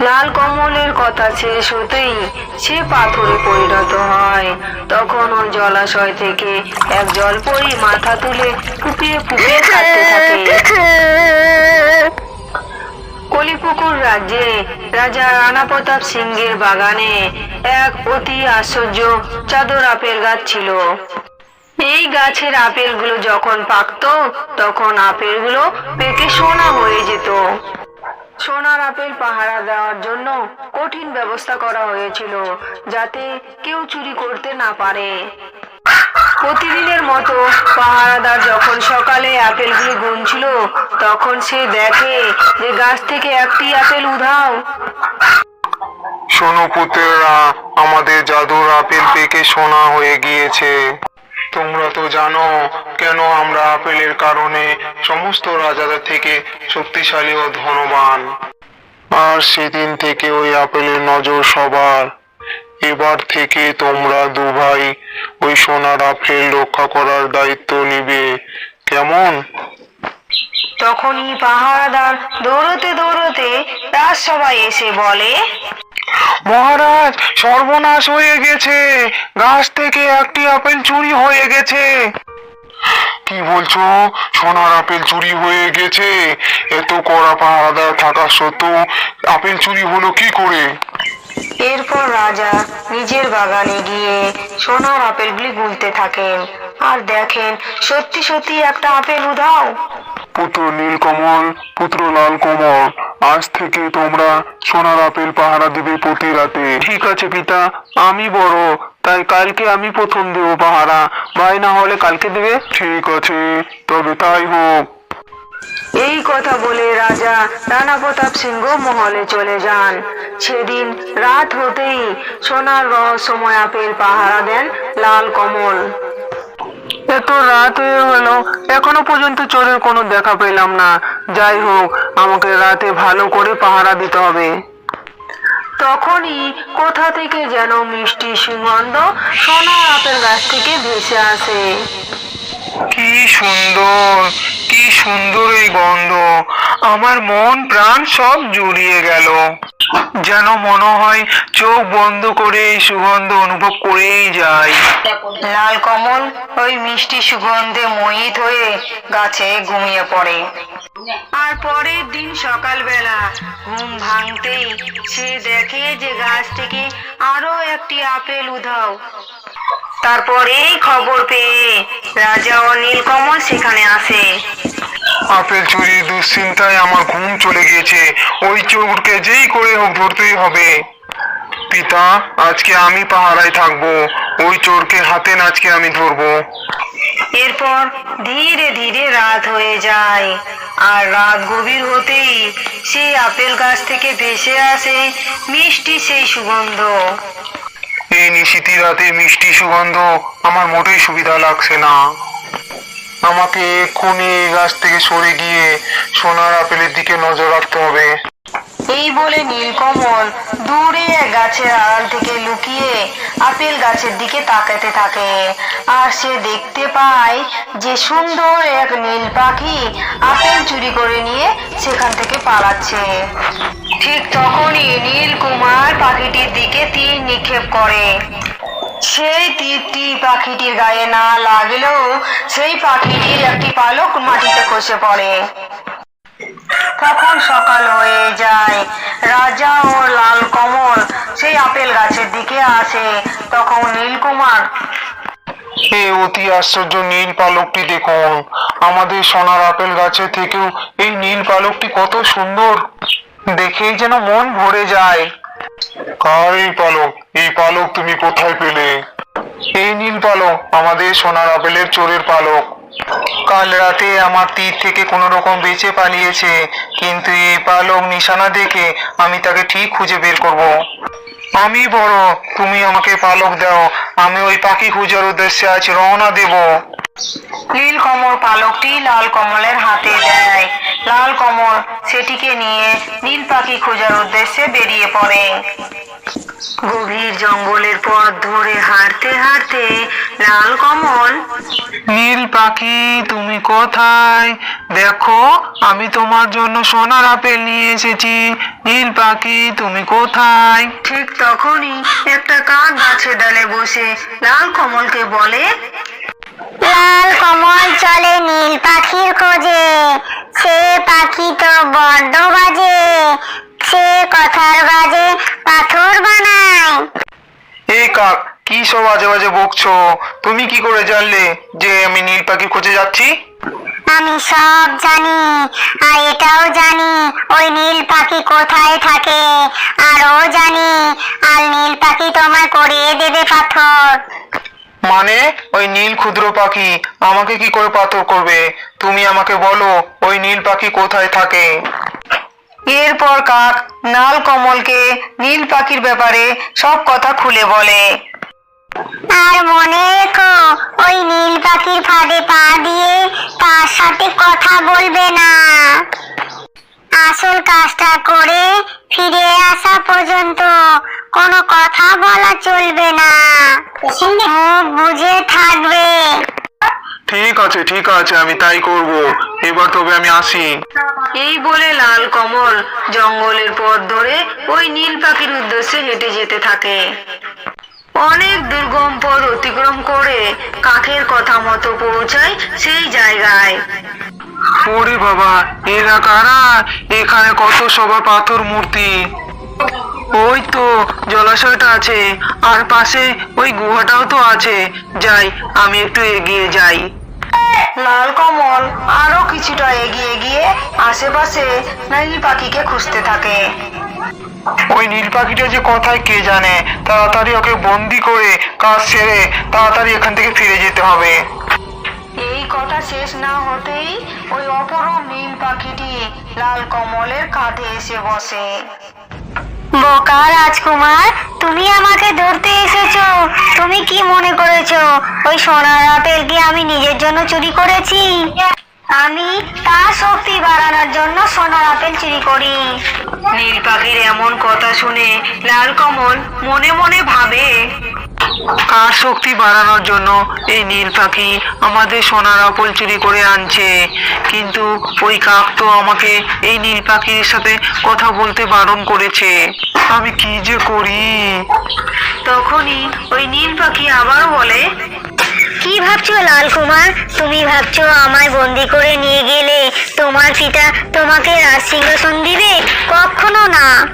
লাল কমলের কথা শেষ হতেই সে পাথরে পরিণত হয়। তখন ওই জলাশয় থেকে এক জলপরি মাথা তুলে ফুপিয়ে ফুপিয়ে কাঁদতে থাকে। কলিপুকুর রাজ্যে রাজা রানা প্রতাপ সিংহের বাগানে এক অতি আশ্চর্য চাদর আপেল গাছ ছিল। এই গাছের আপেলগুলো যখন পাকতো, তখন আপেলগুলো পেকে সোনা হয়ে যেত। সোনার আপেল পাহারা দেওয়ার জন্য কঠিন ব্যবস্থা করা হয়েছিল যাতে কেউ চুরি করতে না পারে। প্রতিদিনের মতো পাহারাদার যখন সকালে আপেলগুলি গুনছিল, তখন সে দেখে যে গাছ থেকে একটি আপেল উধাও। শোনো পুত্রেরা, আমাদের জাদুর আপেল পেকে সোনা হয়ে গিয়েছে। তোমরা তো জানো কেন আমরা আপেলের কারণে সমস্ত রাজাদের থেকে শক্তিশালী ও ধনবান। আর সেদিন থেকে ওই আপেলের নজর সবার। এবার থেকে তোমরা দু ভাই ওই সোনার আপেল রক্ষা করার দায়িত্ব নিবে। কেমন? তখনই পাহারাদার দৌড়তে দৌড়তে রাজসভায় এসে বলে মহারাজ! সর্বনাশ হয়ে গেছে। গাছ থেকে একটি আপেল চুরি হয়ে গেছে। কি বলছো? সোনার আপেল চুরি হয়ে গেছে। এত কড়া পাহারাদার থাকা সত্ত্বেও আপেল চুরি হলো কি করে? এরপর রাজা নিজের বাগানে গিয়ে সোনার আপেলগুলি গুনতে থাকেন। আর দেখেন, সত্যি সত্যি একটা আপেল উধাও। পুত্র নীলকমল পুত্র লাল কমল আজ থেকে তোমরা সোনার আপেল পাহারা দিবে প্রতি রাতে। ঠিক আছে পিতা আমি বড় তাই কালকে আমি প্রথম দেব পাহারা। ভাই না হলে কালকে দেবে? ঠিক আছে তবে তাই হোক। এই কথা বলে রাজা রানা প্রতাপ সিংহ মহলে চলে যান। সেদিন রাত হতেই সোনার রহস্যময় আপেল পাহারা দেন লাল কমল এত রাত হয়ে হলো এখনও পর্যন্ত চোরের কোনো দেখা পেলাম না। যাই হোক, আমাকে রাতে ভালো করে পাহারা দিতে হবে। তখনই কোথা থেকে যেন মিষ্টি সুগন্ধ সোনার আপেল গাছ থেকে ভেসে আসে। কি সুন্দর কি সুন্দর এই গন্ধ। আমার মন প্রাণ সব জুড়িয়ে গেল। যেন মনে হয় চোখ বন্ধ করে এই সুগন্ধ অনুভব করেই যাই। লাল কমল ওই মিষ্টি সুগন্ধে মোহিত হয়ে গাছে ঘুমিয়ে পড়ে। আর পরের দিন সকালবেলা ঘুম ভাঙতেই সে দেখে যে গাছ থেকে আরও একটি আপেল উধাও। তারপর খবর পেয়ে রাজা ও নীলকমল সেখানে আসে। আপেল চুরির দুশ্চিন্তায় আমার ঘুম চলে গিয়েছে। ওই চোরকে যেই করে হোক ধরতেই হবে। পিতা আজকে আমি পাহারায় থাকব। ওই চোরকে হাতে নাচকে আমি ধরবো। এরপর ধীরে ধীরে রাত হয়ে যায়। আর রাত গভীর হতেই সেই আপেল গাছ থেকে ভেসে আসে মিষ্টি সেই সুগন্ধ। এই নিশীতি রাতে মিষ্টি সুগন্ধ আমার মোটেই সুবিধা লাগছে না। আমাকে এক্ষুনি এই গাছ থেকে সরে গিয়ে সোনার আপেলের দিকে নজর রাখতে হবে। এই বলে নীলকমল দূরে এক গাছের আড়াল থেকে লুকিয়ে আপেল গাছের দিকে তাকাতে থাকে। আর সে দেখতে পায় যে সুন্দর এক নীল পাখি আপেল চুরি করে নিয়ে সেখান থেকে পালাচ্ছে। ঠিক তখনই নীলকুমার পাখিটির দিকে তীর নিক্ষেপ করে। সেই তীরটি পাখিটির গায়ে না লাগলেও সেই পাখিটির একটি পালক মাটিতে খসে পড়ে। তখন সকাল হয়ে যায়। রাজা ও লাল কমল সেই আপেল গাছের দিকে আসে। তখন নীলকুমার এই অতি আশ্চর্য নীল পালকটি দেখুন। আমাদের সোনার আপেল গাছের থেকেও এই নীল পালকটি কত সুন্দর। দেখেই যেন মন ভরে যায়। এই পালক? এই পালক তুমি কোথায় পেলে? এই নীল পালক, আমাদের সোনার আপেলের চোরের পালক। কাল রাতে আমার তীর থেকে কোনো রকম বেঁচে পালিয়েছে, কিন্তু এই পালক নিশানা দেখে আমি তাকে ঠিক খুঁজে বের করব। আমি বড়, তুমি আমাকে পালক দাও, আমি ওই পাখি খোঁজার উদ্দেশ্যে আজ রওনা দেব। নীল কমল পালকটি লাল কমলের হাতে দেয়। লাল কমল সেটিকে নিয়ে নীল পাখি খোঁজার উদ্দেশ্যে বেরিয়ে পড়ে। গভীর জঙ্গলের পথ ধরে হাঁটতে হাঁটতে লাল কমল, নীল পাখি, তুমি কোথায়? দেখো, আমি তোমার জন্য সোনার আপেল নিয়ে এসেছি। নীল পাখি, তুমি কোথায়? ঠিক তখনই একটা কাক গাছের ডালে বসে লাল কমলকে বলে, লাল কমল চলে নীল পাখির খোঁজে। সে পাখি তো বড্ড সব আজে বাজে বকছো? তুমি কি করে জানলে যে আমি নীল পাখি খুঁজে যাচ্ছি? আমি সব জানি আর এটাও জানি ওই নীল পাখি কোথায় থাকে। আর ও জানি আর নীল পাখি তোমায় করিয়ে দেবে পাথর। মানে ওই নীল ক্ষুদ্র পাখি আমাকে কি করে পাথর করবে? তুমি আমাকে বলো ওই নীল পাখি কোথায় থাকে? এরপর কাক লাল কমলকে নীল পাখির ব্যাপারে সব কথা খুলে বলে। আর মনে রেখো ওই নীল পাখির ফাঁদে পা দিয়ে তার সাথে কথা বলবে না। আসল কাজটা করে ফিরে আসা পর্যন্ত কোনো কথা বলা চলবে না। মুখ বুঝে থাকবে। ঠিক আছে ঠিক আছে আমি তাই করব। এবার তবে আমি আসি। এই বলে লাল কমল জঙ্গলের পথ ধরে ওই নীল পাখির উদ্দেশ্যে হেঁটে যেতে থাকে। অনেক দুর্গম পথ অতিক্রম করে কাকের কথা মতো পৌঁছায় সেই জায়গায়। ওরে বাবা, এরা কারা? এখানে কত সবার পাথর মূর্তি। ওই তো জলাশয়টা আছে, আর পাশে ওই গুহাটাও তো আছে। যাই, আমি একটু এগিয়ে যাই। লাল কমল আরও কিছুটা এগিয়ে গিয়ে আশেপাশে নীল পাখিকে খুঁজতে থাকে। ওই নীল পাখিটা যে কথায় কে জানে? তাড়াতাড়ি ওকে বন্দি করে কাজ সেরে তাড়াতাড়ি এখান থেকে ফিরে যেতে হবে। এই কথা শেষ না হতেই ওই অপরূপ নীল পাখিটি লাল কমলের কাঁধে এসে বসে। বোকা রাজকুমার, তুমি আমাকে ধরতে এসেছ। তুমি কি মনে করেছ? ওই সোনার আপেল কি আমি নিজের জন্য চুরি করেছি? আমি তার শক্তি বাড়ানোর জন্য সোনার আপেল চুরি করি। নীল পাখির এমন কথা শুনে লাল কমল মনে মনে ভাবে। কার শক্তি বাড়ানোর জন্য এই নীল পাখি আমাদের সোনার আপল চুরি করে আনছে? কিন্তু ওই কাক তো আমাকে এই নীল পাখির সাথে কথা বলতে বারণ করেছে। আমি কি যে করি? তখনই ওই নীল পাখি আবার বলে কি ভাবছ লাল কুমার? তুমি ভাবছ আমায় বন্দি করে নিয়ে গেলে তোমার পিতা তোমাকে রাজ সিংহাসন দিবে? কখনো না।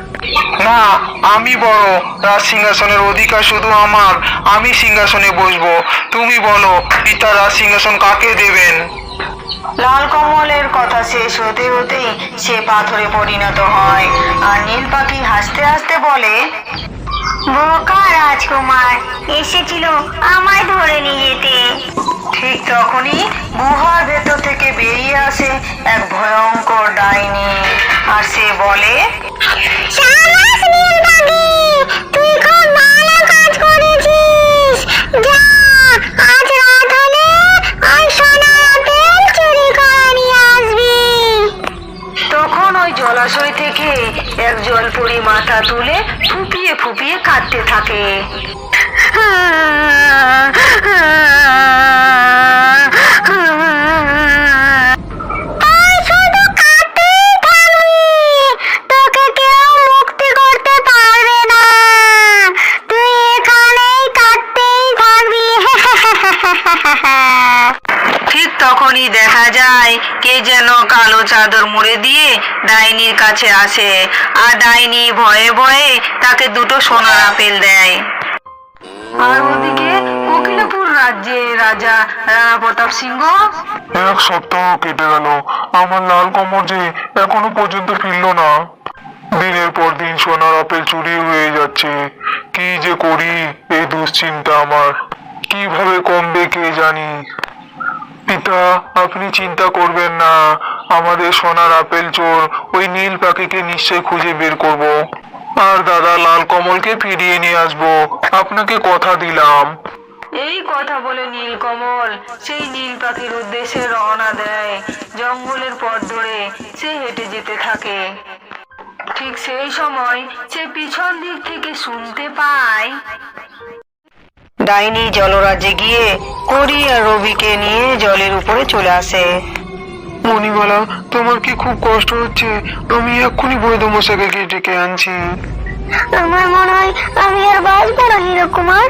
না আমি বড় রাজ সিংহাসনের অধিকার শুধু আমার। আমি সিংহাসনে বসবো। তুমি বলো পিতা রাজ সিংহাসন কাকে দেবেন? লাল কমলের কথা শেষ হতে হতেই সে পাথরে পরিণত হয়। আর নীল পাখি হাসতে হাসতে বলে বোকা রাজকুমার এসেছিল আমায় ধরে নিয়ে যেতে। ঠিক তখনই গুহার ভেতর থেকে বেরিয়ে আসে এক ভয়ঙ্কর ডাইনি। আর সে বলে তুই খুব ভালো কাজ করেছিস। আজ রাত হলে ওই সোনার চুরি করে নিয়ে আসবি। তখন ওই জলাশয় থেকে এক জলপরি মাথা তুলে ফুপিয়ে ফুপিয়ে কাঁদতে থাকে। ডাইনির কাছে আসে। আর ডাইনি ভয়ে ভয়ে তাকে দুটো সোনার আপেল দেয়। আর ওদিকে কোকিলাপুর রাজ্যে রাজা রাণা প্রতাপ সিংহ। এক সপ্তাহ কেটে গেল। আমার লাল কমর যে এখনও পর্যন্ত ফিরল না। দিনের পর দিন সোনার আপেল চুরি হয়ে যাচ্ছে। কি যে করি, এই দুশ্চিন্তা আমার। কীভাবে কমবে কে জানি। পিতা, আপনি চিন্তা করবেন না। আমাদের সোনার আপেল চোর, ওই নীল পাখিকে নিশ্চয় খুঁজে বের করব। আর দাদা লাল কমলকে ফিরিয়ে নিয়ে আসব। আপনাকে কথা দিলাম। এই কথা বলে নীলকমল সেই নীল পাখির উদ্দেশ্যে রওনা দেয়। জঙ্গলের পথ ধরে সে হেঁটে যেতে থাকে। ঠিক সেই সময় সে পিছন দিক থেকে শুনতে পায় ডাইনি জলরাজ্যে গিয়ে করি আর রবিকে নিয়ে জলের উপরে চলে আসে। মণিমালা তোমার কি খুব কষ্ট হচ্ছে? আমি এক্ষুনি বৈধ মশাইকে ডেকে আনছি। আমার মনে হয় আমি আর বাঁচবো না হিরো কুমার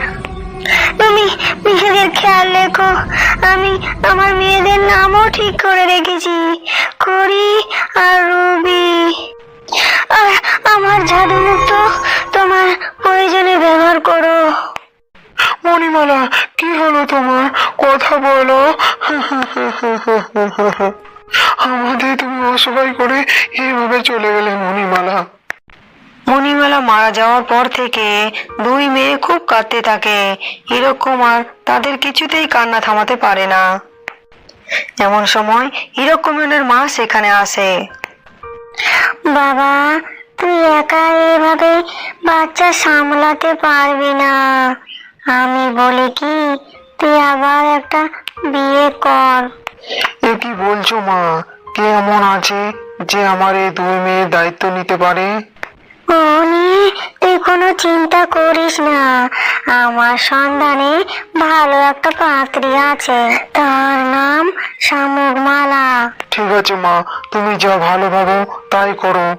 তুমি নিজেদের খেয়াল রেখো। আমি আমার মেয়েদের নামও ঠিক করে রেখেছি। করি আর রুবি। আর আমার জাদু মুক্ত তোমার প্রয়োজনে ব্যবহার করো। মণিমালা কি হলো তোমার? কথা বলো। আমাদের তুমি অসহায় করে এইভাবে চলে গেলে মণিমালা। মণিমালা মারা যাওয়ার পর থেকে দুই মেয়ে খুব কাঁদতে থাকে। হীরক কুমার তাদের কিছুতেই কান্না থামাতে পারে না। এমন সময় হীরক কুমারের মা সেখানে আসে। বাবা তুই একা এভাবে বাচ্চা সামলাতে পারবি না। আমি বলি কি তুই আবার একটা বিয়ে কর। এ কি বলছো মা? কে এমন আছে যে আমার এই দুই মেয়ের দায়িত্ব নিতে পারে? ও নিয়ে তুই কোনো চিন্তা করিস না। আমার সন্ধানে ভালো একটা পাত্রী আছে। তার নাম শামুকমালা। ঠিক আছে মা তুমি যা ভালো ভাবো তাই করো।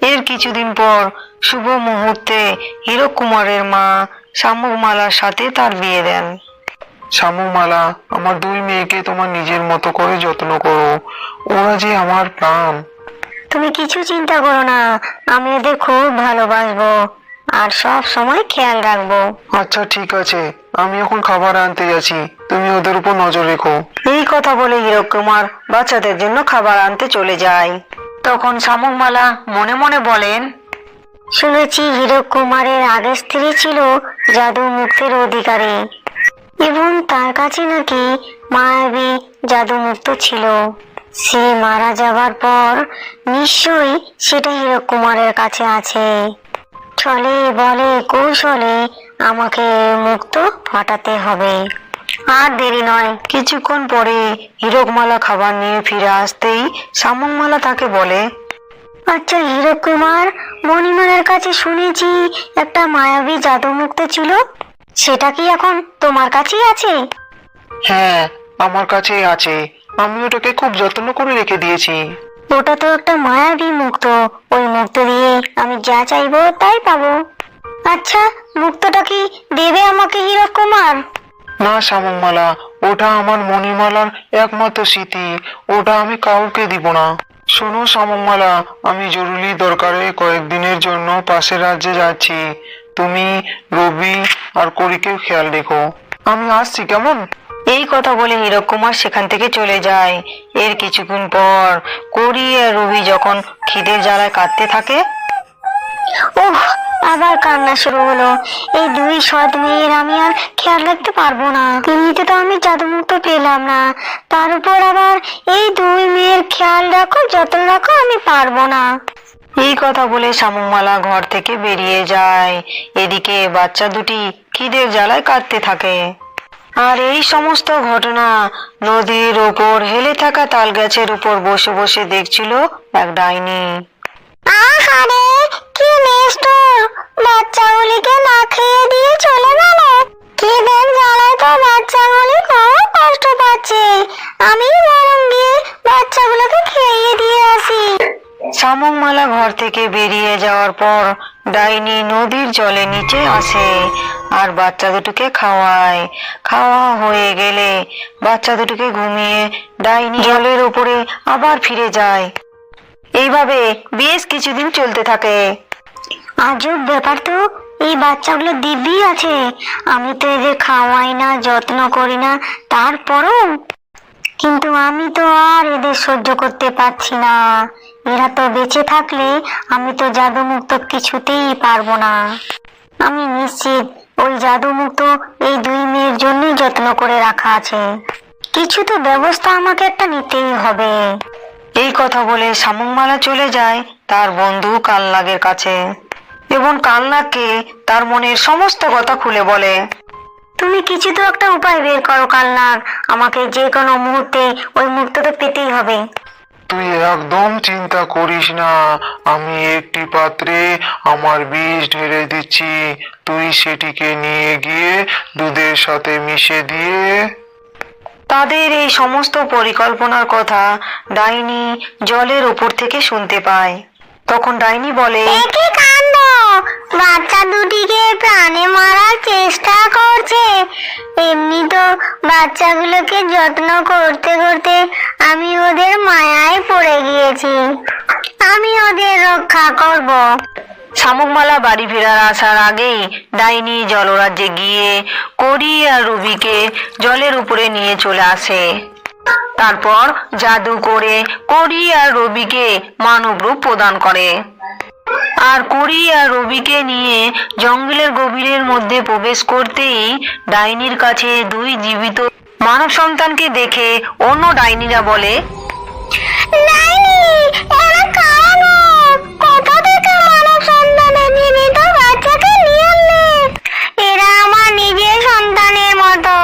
এর কিছুদিন পর শুভ মুহূর্তে হীরক কুমারের মা শামুকমালার সাথে তার বিয়ে দেন। শামুমালা আমার দুই মেয়েকে তোমার নিজের মতো করে যত্ন করো। ওরা যে আমার প্রাণ। তুমি কিছু চিন্তা করো না আমি ওদের খুব ভালোবাসবো আর সব সময় খেয়াল রাখব। আচ্ছা ঠিক আছে। আমি এখন খাবার আনতে যাচ্ছি। তুমি ওদের উপর নজর রেখো। এই কথা বলে হীরক কুমার বাচ্চাদের জন্য খাবার আনতে চলে যায়। তখন শামুকমালা মনে মনে বলেন শুনেছি হীরক কুমারের আগের স্ত্রী ছিল জাদু মুক্তের অধিকারী। এবং তার কাছে নাকি মায়াবী জাদু মুক্ত ছিল। সে মারা যাবার পর নিশ্চয়ই সেটা হীরক কুমারের কাছে আছে। চলে বলে কৌশলে আমাকে মুক্ত ফাটাতে হবে। আর দেরি নয়। কিছুক্ষণ পরে হীরকমালা খাবার নিয়ে ফিরে আসতেই শামুকমালা তাকে বলে আচ্ছা হীরক কুমার মণিমালার কাছে শুনেছি একটা মায়াবী জাদু মুক্ত ছিল। সেটা কি এখন তোমার কাছেই আছে? হ্যাঁ আমার কাছেই আছে। আমি ওটাকে খুব যত্ন করে রেখে দিয়েছি। ওটা তো একটা মায়াবী মুক্ত। ওই মুক্ত দিয়ে আমি যা চাইব তাই পাবো। আচ্ছা মুক্তটা কি দেবে আমাকে হীরক কুমার না শামুকমালা ওটা আমার মণিমালার একমাত্র স্মৃতি। ওটা আমি কাউকে দিব না। শোনো শ্যামলা আমি জরুরি দরকারে কয়েকদিনের জন্য পাশের রাজ্যে যাচ্ছি। তুমি রবি আর করিকেও খেয়াল রেখো। আমি আসছি কেমন? এই কথা বলে হীরক কুমার সেখান থেকে চলে যায়। এর কিছুক্ষণ পর করি আর রবি যখন খিদের জ্বালায় কাঁদতে থাকে। ওহ আবার কান্না শুরু হলো। এই দুই সৎ মেয়ের আমি আর খেয়াল রাখতে পারব না। এমনিতে তো আমি জাদুমুক্ত পেলাম না। তার উপর আবার এই দুই মেয়ের খেয়াল রাখো, যত্ন রাখো, আমি পারব না। এই কথা বলে শামুকমালা ঘর থেকে বেরিয়ে যায়। এদিকে বাচ্চা দুটি খিদের জ্বালায় কাঁদতে থাকে। আর এই সমস্ত ঘটনা নদীর ওপর হেলে থাকা তাল গাছের উপর বসে বসে দেখছিল এক ডাইনি। আহারে, কি শামুকমালা ঘর থেকে বেরিয়ে যাওয়ার পর ডাইনি নদীর জলে নিচে আসে আর বাচ্চা দুটোকে খাওয়ায়। খাওয়া হয়ে গেলে বাচ্চা দুটোকে ঘুমিয়ে ডাইনি জলের উপরে আবার ফিরে যায়। এইভাবে বেশ কিছুদিন চলতে থাকে। আজব ব্যাপার তো, এই বাচ্চাগুলো দিব্যি আছে। আমি তো এদের খাওয়াই না, যত্ন করি না, তারপরও। কিন্তু আমি তো আর এদের সহ্য করতে পারছি না। এরা তো বেঁচে থাকলে আমি তো জাদুমুক্ত কিছুতেই পারব না। আমি নিশ্চিত ওই জাদুমুক্ত এই দুই মেয়ের জন্যই যত্ন করে রাখা আছে। কিছু তো ব্যবস্থা আমাকে একটা নিতেই হবে। এই কথা বলে শামুকমালা চলে যায় তার বন্ধু কালনাগের কাছে। এবং কালনাগকে তার মনের সমস্ত কথা খুলে বলে, তুমি কিছু তো একটা উপায় বের করো কালনাগ, আমাকে যে কোনো মুহূর্তে ওই মুক্তটা পেতেই হবে। তুই একদম চিন্তা করিস না, আমি একটি পাত্রে আমার বীজ ঢেলে দিচ্ছি। তুই সেটিকে নিয়ে গিয়ে দুধের সাথে মিশে দিয়ে তাদের এই সমস্ত পরিকল্পনার কথা ডাইনি জলের উপর থেকে শুনতে পায়। তখন ডাইনি বলে বাচ্চা দুটিকে প্রাণে মারার চেষ্টা করছে। এমনি তো বাচ্চাগুলোকে যত্ন করতে করতে আমি ওদের মায়ায় পড়ে গিয়েছি। আমি ওদের রক্ষা করব। শামুকমালা বাড়ি ফেরার আসার আগেই ডাইনি জলরাজ্যে গিয়ে করি আর রুবিকে জলের উপরে নিয়ে চলে আসে। তারপর জাদু করে করি আর রবিকে মানব রূপ প্রদান করে। আর করি আর রবিকে নিয়ে জঙ্গলের গভীরের মধ্যে প্রবেশ করতেই ডাইনির কাছে দুই জীবিত মানব সন্তানকে দেখে অন্য ডাইনিরা বলে, ডাইনি, এরা এরা আমার নিজের সন্তানের মতো।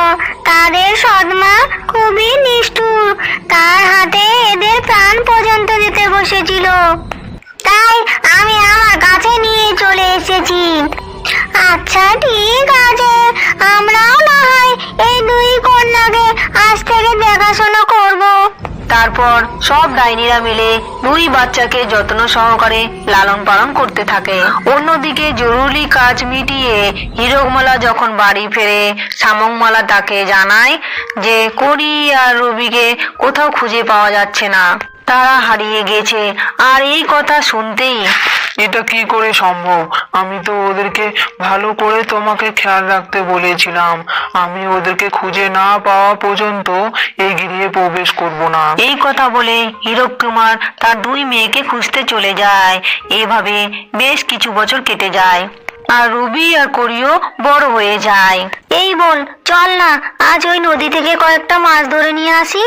তাদের সৎমা খুবই নিষ্ঠুর। তার হাতে এদের প্রাণ পর্যন্ত দিতে বসেছিল। তাই আমি আমার কাছে নিয়ে চলে এসেছি। আচ্ছা ঠিক আছে। আমরাও না হয় এই দুই কন্যাকে আজ থেকে দেখাশোনা করব। তারপর সব ডাইনিরা মিলে দুই বাচ্চাকে যত্ন সহকারে লালন পালন করতে থাকে। অন্যদিকে জরুরি কাজ মিটিয়ে হিরকমালা যখন বাড়ি ফেরে শামুকমালা তাকে জানায় যে করি আর রবিকে কোথাও খুঁজে পাওয়া যাচ্ছে না। তারা হারিয়ে গেছে। আর এই কথা শুনতেই এটা কি করে সম্ভব? আমি তো ওদেরকে ভালো করে তোমাকে খেয়াল রাখতে বলেছিলাম। আমি ওদেরকে খুঁজে না পাওয়া পর্যন্ত এই গৃহে প্রবেশ করব না। এই কথা বলে হীরক কুমার তার দুই মেয়েকে খুঁজতে চলে যায়। এভাবে বেশ কিছু বছর কেটে যায়। আর রুবি আর করিও বড় হয়ে যায়। এই বোন চল না আজ ওই নদী থেকে কয়েকটা মাছ ধরে নিয়ে আসি।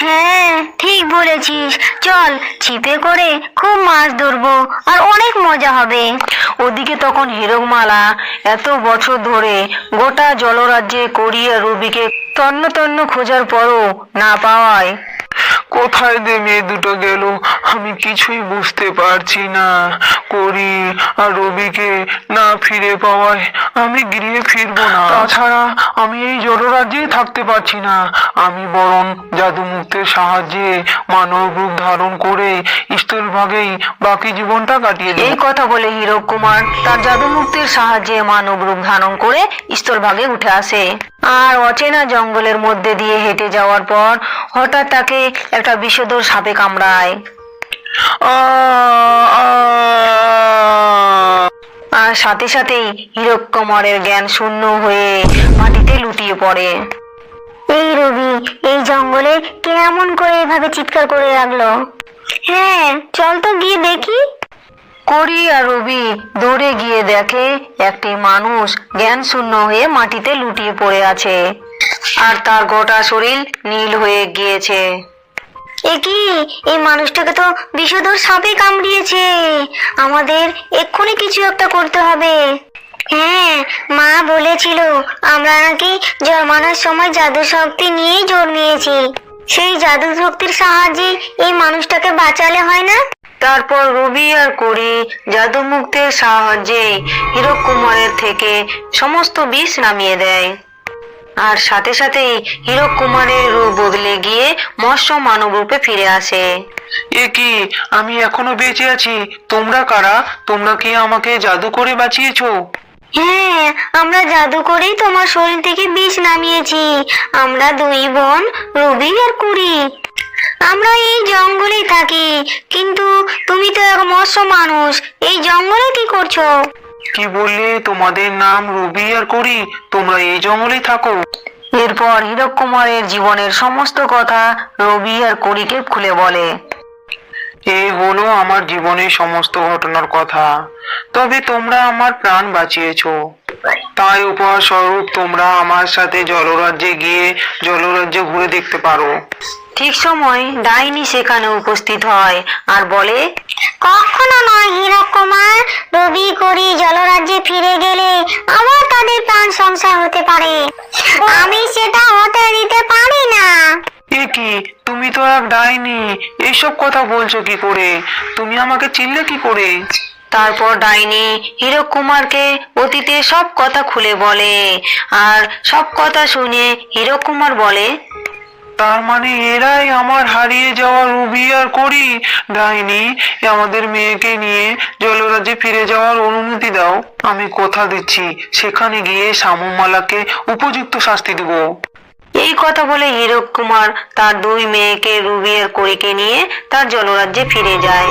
হ্যাঁ ঠিক বলেছিস। চল ছিপে করে খুব মাছ ধরবো আর অনেক মজা হবে। ওদিকে তখন হীরকমালা এত বছর ধরে গোটা জলরাজ্যে করি আর রুবিকে তন্ন তন্ন খোঁজার পরও না পাওয়ায় কোথায় দে মেয়ে দুটো গেল, আমি কিছুই বুঝতে পারছি না। করি আর রবিকে না ফিরে পাওয়ায় আমি গৃহে ফিরবো না। তাছাড়া আমি এই জলরাজ্যেই থাকতে পারছি না। আমি বরং জাদু মুক্তের সাহায্যে মানব রূপ ধারণ করে স্থলভাগেই বাকি জীবনটা কাটিয়ে এই কথা বলে হীরক কুমার তার জাদুমুক্তির সাহায্যে মানব রূপ ধারণ করে স্থলভাগে উঠে আসে। আর অচেনা জঙ্গলের মধ্যে দিয়ে হেঁটে যাওয়ার পর হঠাৎ তাকে একটা বিষধর সাপে কামড়ায়। আর সাথে সাথেই হীরক কুমারের জ্ঞান শূন্য হয়ে মাটিতে লুটিয়ে পড়ে। এই রবি, এই জঙ্গলে কেমন করে এভাবে চিৎকার করে রাখল? হ্যাঁ চল তো গিয়ে দেখি। করি আর রবি দৌড়ে গিয়ে দেখে একটি মানুষ জ্ঞান শূন্য হয়ে মাটিতে লুটিয়ে পড়ে আছে। আর তার গোটা শরীর নীল হয়ে গিয়েছে। এ এই মানুষটাকে তো বিষধর সাপে কামড়িয়েছে। আমাদের এক্ষুনি কিছু একটা করতে হবে। হ্যাঁ মা বলেছিল, আমরা নাকি জন্মানোর সময় জাদু শক্তি নিয়েই জন্মিয়েছি। সেই জাদু শক্তির সাহায্যে এই মানুষটাকে বাঁচালে হয় না? তারপর রবি আর করি জাদু মুক্তের সাহায্যে হীরক কুমারের থেকে সমস্ত বিষ নামিয়ে দেয়। আর সাথে সাথেই হীরক কুমারের রূপ বদলে গিয়ে মৎস্য মানব রূপে ফিরে আসে। এ কি আমি এখনও বেঁচে আছি? তোমরা কারা? তোমরা কি আমাকে জাদু করে বাঁচিয়েছো? হ্যাঁ আমরা জাদু করেই তোমার শরীর থেকে বিষ নামিয়েছি। আমরা দুই বোন রবি আর কুড়ি। আমরা এই জঙ্গলে থাকি। কিন্তু তুমি তো এক মৎস্য মানুষ। এই জঙ্গলে কি করছ? কি বললে? তোমাদের নাম রবি আর করি। তোমরা এই জঙ্গলে থাকো। এরপর হীরক কুমারের জীবনের সমস্ত কথা রবি আর করিকে খুলে বলে। এ হলো আমার জীবনের সমস্ত ঘটনার কথা। তবে তোমরা আমার প্রাণ বাঁচিয়েছো। তাই উপহার স্বরূপ তোমরা আমার সাথে জলরাজ্যে গিয়ে জলরাজ্যে ঘুরে দেখতে পারো। ঠিক সময় ডাইনি সেখানে উপস্থিত হয় আর বলে কখনো নয় হীরক কুমার রবি করি জলরাজ্যে ফিরে গেলে আবার তাদের প্রাণ সংসার হতে পারে। আমি সেটা হতে দিতে পারি না। কি? তুমি তো এক ডাইনি। এইসব কথা বলছো কি করে? তুমি আমাকে চিনলে কি করে? তারপর ডাইনি হীরক কুমারকে অতীতে সব কথা খুলে বলে। আর সব কথা শুনে হীরক কুমার বলে তার মানে এরাই আমার হারিয়ে যাওয়া রুবি আর করি। ডাইনি, আমাদের মেয়েকে নিয়ে জলরাজ্যে ফিরে যাওয়ার অনুমতি দাও। আমি কথা দিচ্ছি, সেখানে গিয়ে শামুমালাকে উপযুক্ত শাস্তি দেব। এই কথা বলে হীরক কুমার তার দুই মেয়েকে রুবি আর করিকে নিয়ে তার জলরাজ্যে ফিরে যায়।